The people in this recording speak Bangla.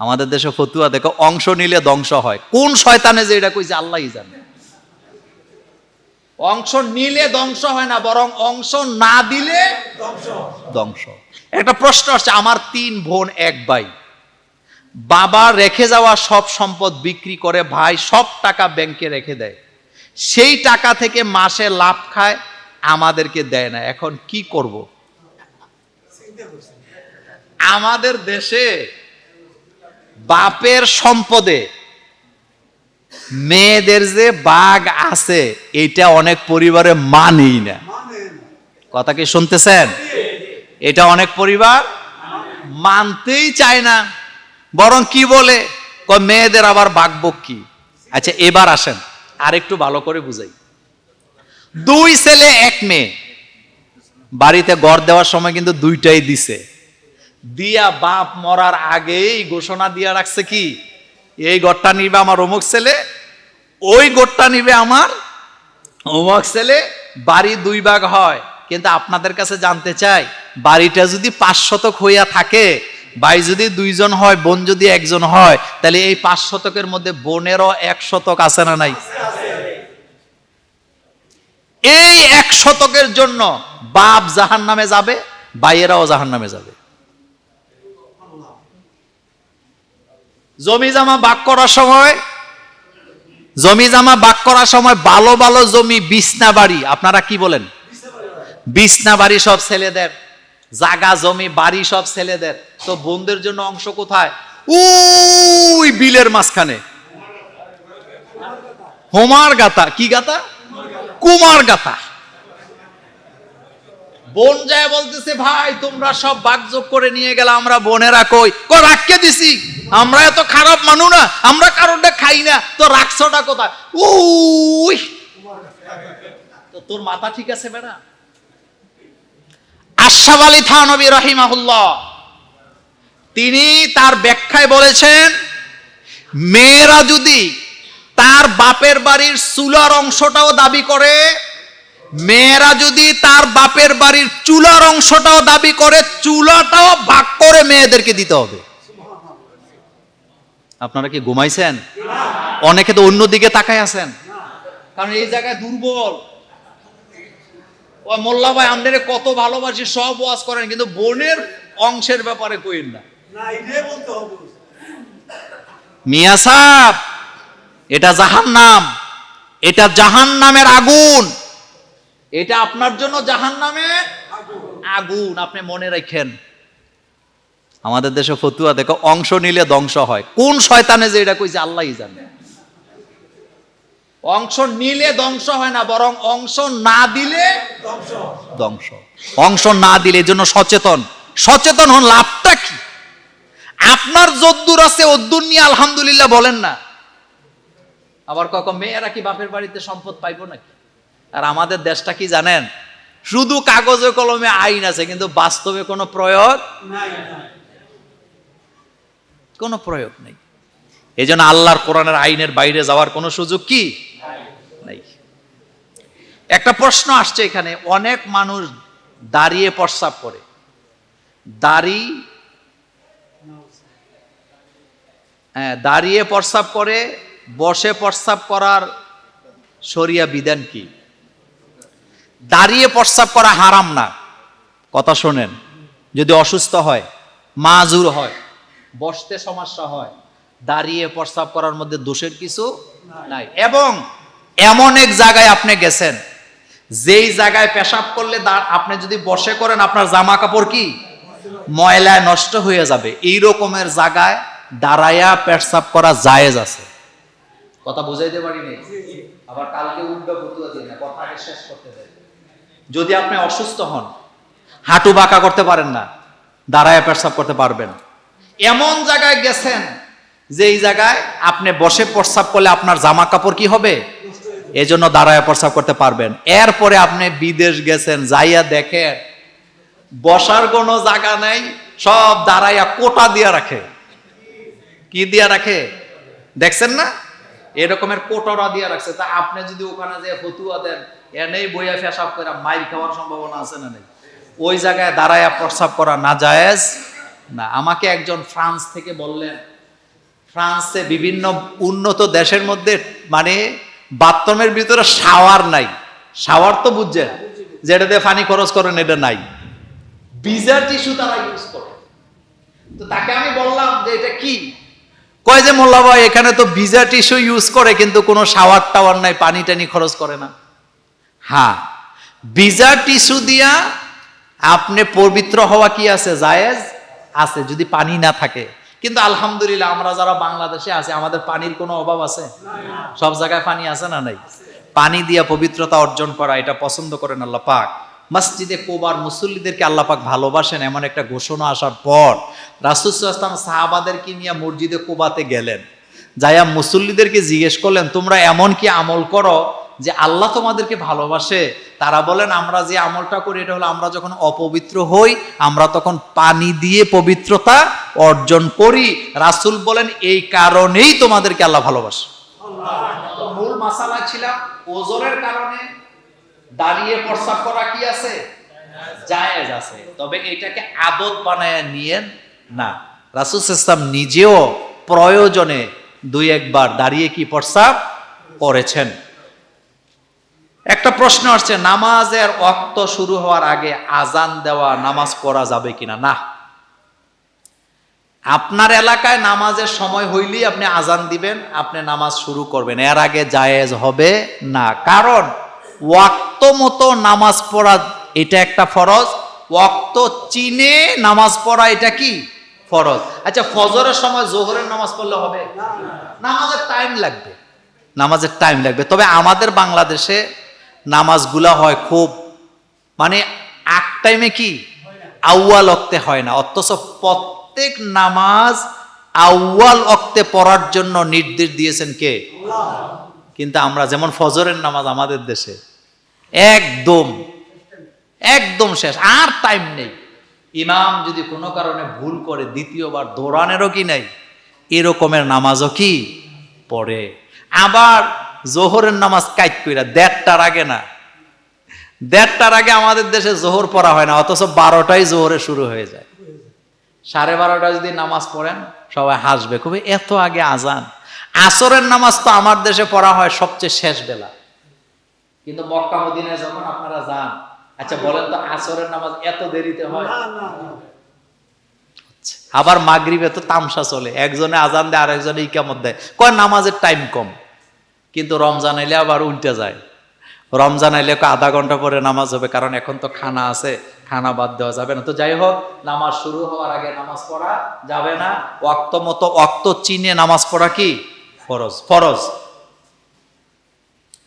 আমাদের দেশে ফতুয়া দেখো, অংশ নিলে ধ্বংস হয়। কোন শয়তানে যে এটা কইছে আল্লাহই জানে। অংশ নিলে ধ্বংস হয় না, বরং অংশ না দিলে ধ্বংস একটা প্রশ্ন আসছে, আমার তিন বোন এক ভাই। বাবা রেখে যাওয়া সব সম্পদ বিক্রি করে, ভাই সব টাকা ব্যাংকে রেখে দেয়। সেই টাকা থেকে মাসে লাভ খায়, আমাদেরকে দেয় না। এখন কি করব? আমাদের দেশে বাপের সম্পদে। মেয়েদের যে বাঘ আছে, এটা অনেক পরিবারে মানেই না। কথা কি শুনতেছেন? এটা অনেক পরিবার মানতেই চায় না। বরং কি বলে? মেয়েদের আবার বাঘবক কি? আচ্ছা এবার আসেন, আরেকটু ভালো করে বুঝাই। দুই ছেলে, এক মেয়ে। বাড়িতে গড় দেওয়ার সময় কিন্তু দুইটাই দিছে। দিয়া বাপ মরার আগেই ঘোষণা দিয়া রাখছে কি? এই গড়টা নিবে আমার অমুক ছেলে, ওই গড়টা নিবে আমার অমুক ছেলে, বাড়ি দুই ভাগ হয়। কিন্তু আপনাদের কাছে জানতে চাই, বাড়িটা যদি পাঁচ শতক হইয়া থাকে, ভাই যদি দুইজন হয়, বোন যদি একজন হয়, তাহলে এই পাঁচ শতকের মধ্যে বোনেরও এক শতক আছে না নাই? এই এক শতকের জন্য বাপ জাহান নামে যাবে, ভাইয়েরাও জাহান নামে যাবে। জমি জামা বাক করার সময়, জমি জামা বাক করার সময় ভালো ভালো জমি বিছনা বাড়ি, আপনারা কি বলেন? বিছনা বাড়ি সব ছেলেদের, জাগা জমি, বাড়ি সব ছেলেদের। তো বোনদের জন্য অংশ কোথায়? উই বিলের মাঝখানে। হোমার গাতা, কি গাতা? কুমার গাতা। বোন যায় বলতেছে, ভাই, তোমরা সব বাগযোগ করে নিয়ে গেলে আমরা বোনেরা কই? কো রাখকে দিছি। আমরা এত খারাপ মানু না, আমরা কারণটা খাই না, তো রাখছোটা কোথায়? উই তো তোর মাথা ঠিক আছে বেড়া? আশরাফ আলী থানবী রহিমাহুল্লাহ, তিনি তার ব্যাখ্যায় বলেছেন, মেয়েরা যদি তার বাপের বাড়ির চুলার অংশটাও দাবি করে, মেয়েরা যদি তার বাপের বাড়ির চুলার অংশটাও দাবি করে, চুলাটাও ভাগ করে মেয়েদেরকে দিতে হবে। আপনারা কি ঘুমাইছেন? অনেকে তো অন্যদিকে তাকায় আছেন। কারণ এই জায়গায় দুর্বল। ও মোল্লা ভাই আমাদের কত ভালোবাসি সব ওয়াজ করেন কিন্তু বোনের অংশের ব্যাপারে কইন না। মিয়া সাহ এটা জাহান নাম এটা জাহান নামের আগুন। এটা আপনার জন্য জাহান নামে আগুন আপনি মনে রাখেন। আমাদের দেশে ফতুয়া দেখো, অংশ নিলে ধ্বংস হয়। কোন শয়তানে যে এটা কইছে, আল্লাহই জানে। অংশ নিলে ধ্বংস হয় না, বরং অংশ না দিলে ধ্বংস অংশ না দিলে জন্য সচেতন। সচেতন হন, লাভটা কি? আপনার যদ্দুর আছে অদ্দুর নিয়ে আলহামদুলিল্লাহ বলেন না। আবার কখন মেয়েরা কি বাপের বাড়িতে সম্পদ পাইবো নাকি? আর আমাদের দেশটা কি জানেন? শুধু কাগজে কলমে আইন আছে, কিন্তু বাস্তবে কোনো প্রয়োগ কোনো প্রয়োগ নেই। এই জন্য আল্লাহর কোরআনের আইনের বাইরে যাওয়ার কোনো সুযোগ কি? নেই। একটা প্রশ্ন আসছে এখানে, অনেক মানুষ দাঁড়িয়ে প্রস্রাব করে। দাড়ি হ্যাঁ দাঁড়িয়ে প্রস্রাব করে, বসে প্রস্রাব করার শরিয়া বিধান কি? দাঁড়িয়ে প্রস্রাব করা হারাম না। কথা শোনেন, যদি অসুস্থ হয়, মাজুর হয়। বসতে সমস্যা হয়। দাঁড়িয়ে প্রস্রাব করার মধ্যে দোষের কিছু নাই। এবং এমন এক জায়গায় আপনি গেছেন, যেই জায়গায় পেশাব করলে আপনি যদি বসে করেন, আপনার জামা কাপড় কি? ময়লায় নষ্ট হয়ে যাবে। এই রকমের জায়গায় দাঁড়াইয়া পেশাব করা জায়েজ আছে। কথা বুঝাইতে পারি নাই আবার কালকে উল্টো দিয়ে না কথাকে শেষ করতে যদি আপনি অসুস্থ হন, হাঁটু বাঁকা করতে পারেন না, দাঁড়ায় পেশাব করতে পারবেন। এমন জায়গায় গেছেন যে এই জায়গায় আপনি বসে প্রস্রাব করলে আপনার জামা কাপড় কি হবে? এই জন্য দাঁড়ায় প্রস্রাব করতে পারবেন। এরপরে আপনি বিদেশ গেছেন, যাইয়া দেখেন, বসার কোনো জায়গা নেই, সব দাঁড়াইয়া কোটা দিয়া রাখে। কি দিয়া রাখে? দেখছেন না? এরকমের কোটরা দিয়া রাখছে। তা আপনি যদি ওখানে যে ফতুয়া দেন, এনেই বইয়া ফেসাব করে মাইর খাওয়ার সম্ভাবনা আছে না নেই? ওই জায়গায় দাঁড়ায় প্রস্রাব করা না জায়েজ না, আমাকে একজন ফ্রান্স থেকে বললেন, ফ্রান্সে বিভিন্ন উন্নত দেশের মধ্যে মানে বাথরুমের ভিতরে শাওয়ার নাই। শাওয়ার তো বুঝছেন যেটা দিয়ে পানি খরচ করেন এটা নাই। বিজার টিস্যু তারা ইউজ করে। তো তাকে আমি বললাম যে এটা কি? কয় যে, মোল্লা ভাই, এখানে তো ভিজা টিস্যু ইউজ করে, কিন্তু কোনো শাওয়ার টাওয়ার নাই, পানি টানি খরচ করে না। হ্যাঁ ভিজা টিস্যু দিয়া আপনি পবিত্র হওয়া কি আছে, জায়েজ? আছে, যদি পানি না থাকে। কিন্তু আলহামদুলিল্লাহ আমরা যারা বাংলাদেশে আছি, আমাদের পানির কোনো অভাব আছে? সব জায়গায় পানি আছে না নাই? পানি দিয়া পবিত্রতা অর্জন করা, এটা পছন্দ করেন আল্লাহ পাক। মসজিদে কোবার মুসল্লিদেরকে আল্লাহ পাক ভালোবাসেন, এমন একটা ঘোষণা আসার পর রাসুসাল্লাম সাহাবাদেরকে নিয়ে মসজিদে কোবাতে গেলেন। যাইয়া মুসল্লিদেরকে জিজ্ঞেস করলেন, তোমরা এমন কি আমল করো যে আল্লাহ তোমাদেরকে ভালোবাসে, তারা বলেন, আমরা যে আমলটা করি, এটা হলো আমরা যখন অপবিত্র হই, আমরা তখন পানি দিয়ে পবিত্রতা অর্জন করি। রাসূল বলেন, এই কারণেই তোমাদেরকে আল্লাহ ভালোবাসে। মূল মাসালা ছিলাম ওজনের কারণে দাঁড়িয়ে প্রস্রাব করা কি আছে? জায়েজ আছে। তবে এটাকে আদত বানায় নিয়েন না। রাসুল ইসলাম নিজেও প্রয়োজনে দুই একবার দাঁড়িয়ে কি প্রস্রাব করেছেন। একটা প্রশ্ন আসছে নামাজের অক্ত শুরু হওয়ার আগে আজান দেওয়া নামাজ পড়া যাবে কিনা? না। আপনার এলাকায় নামাজের সময় হইলেই আপনি আজান দিবেন আপনি নামাজ শুরু করবেন। এর আগে জায়েজ হবে না। কারণ ওয়াক্ত মতো নামাজ পড়া এটা একটা ফরজ ওয়াক্ত চিনে নামাজ পড়া এটা কি? ফরজ। আচ্ছা ফজরের সময় জোহরের নামাজ পড়লে হবে? নামাজের টাইম লাগবে। নামাজের টাইম লাগবে। তবে আমাদের বাংলাদেশে নামাজগুলা হয় খুব মানে এক টাইমে কি? আউয়াল অক্তে হয় না। অথচ প্রত্যেক নামাজ আউয়াল অক্তে পড়ার জন্য নির্দেশ দিয়েছেন কে? কিন্তু আমরা যেমন ফজরের নামাজ আমাদের দেশে, একদম একদম শেষ, আর টাইম নেই। ইমাম যদি কোনো কারণে ভুল করে, দ্বিতীয়বার দৌড়ানেরও কি নেই? এরকমের নামাজও কি? পড়ে। আবার জোহরের নামাজ কাইট কইরা দেড়টার আগে না। দেড়টার আগে আমাদের দেশে জোহর পড়া হয় না অথচ বারোটাই জোহরে শুরু হয়ে যায়। সাড়ে বারোটা যদি নামাজ পড়েন সবাই হাসবে খুবই এত আগে আজান? আসরের নামাজ তো আমার দেশে পড়া হয় সবচেয়ে শেষ বেলা। কিন্তু মক্কা মদিনায় যখন আপনারা যান আচ্ছা বলেন তো আসরের নামাজ এত দেরিতে হয়? আবার মাগরিবে তো তামসা চলে একজনে আজান দেয় আরেকজনে ইকামত দেয়। কয় নামাজের টাইম কম। কিন্তু রমজান এলে আবার উল্টে যায়। রমজান এলে আধা ঘণ্টা পরে নামাজ হবে, কারণ এখন তো খানা আছে, খানা বাদ দেওয়া যাবে না। তো যাই হোক, নামাজ শুরু হওয়ার আগে নামাজ পড়া যাবে না। অক্ত মতো অক্ত চিনে নামাজ পড়া কি? ফরজ। ফরজ।